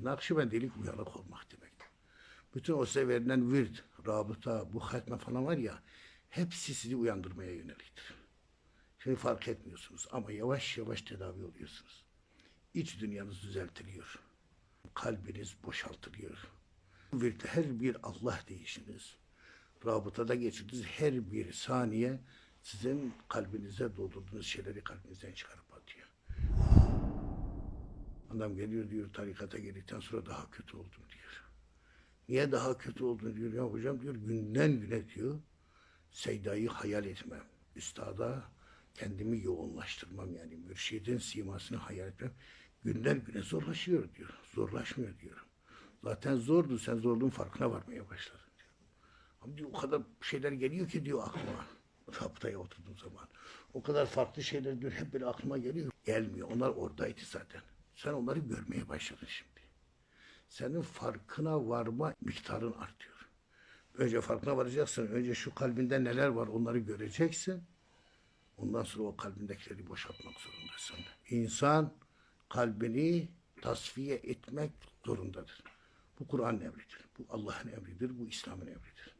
Nakşibendilik uyanık olmak demektir. Bütün o size verilen virt, rabıta, bu hatme falan var ya, hepsi sizi uyandırmaya yöneliktir. Şimdi fark etmiyorsunuz ama yavaş yavaş tedavi oluyorsunuz. İç dünyanız düzeltiliyor. Kalbiniz boşaltılıyor. Bu virtte her bir Allah deyişiniz, rabıtada geçirdiğiniz her bir saniye sizin kalbinize doldurduğunuz şeyleri kalbinizden çıkarıp atıyor. Adam geliyor diyor tarikata girdikten sonra daha kötü oldum diyor. Niye daha kötü oldun diyor ya hocam diyor günden güne diyor Seyda'yı hayal etmem. Üstada kendimi yoğunlaştırmam yani mürşidin simasını hayal etmem. Günden güne zorlaşıyor diyor. Zorlaşmıyor diyor. Zaten zordu sen zorluğun farkına varmaya başladın diyor. Ama diyor o kadar şeyler geliyor ki diyor aklıma. Raptaya oturduğum zaman. O kadar farklı şeyler diyor hep böyle aklıma geliyor. Gelmiyor. Onlar oradaydı zaten. Sen onları görmeye başladın şimdi. Senin farkına varma miktarın artıyor. Önce farkına varacaksın. Önce şu kalbinde neler var onları göreceksin. Ondan sonra o kalbindekileri boşaltmak zorundasın. İnsan kalbini tasfiye etmek zorundadır. Bu Kur'an'ın emridir. Bu Allah'ın emridir. Bu İslam'ın emridir.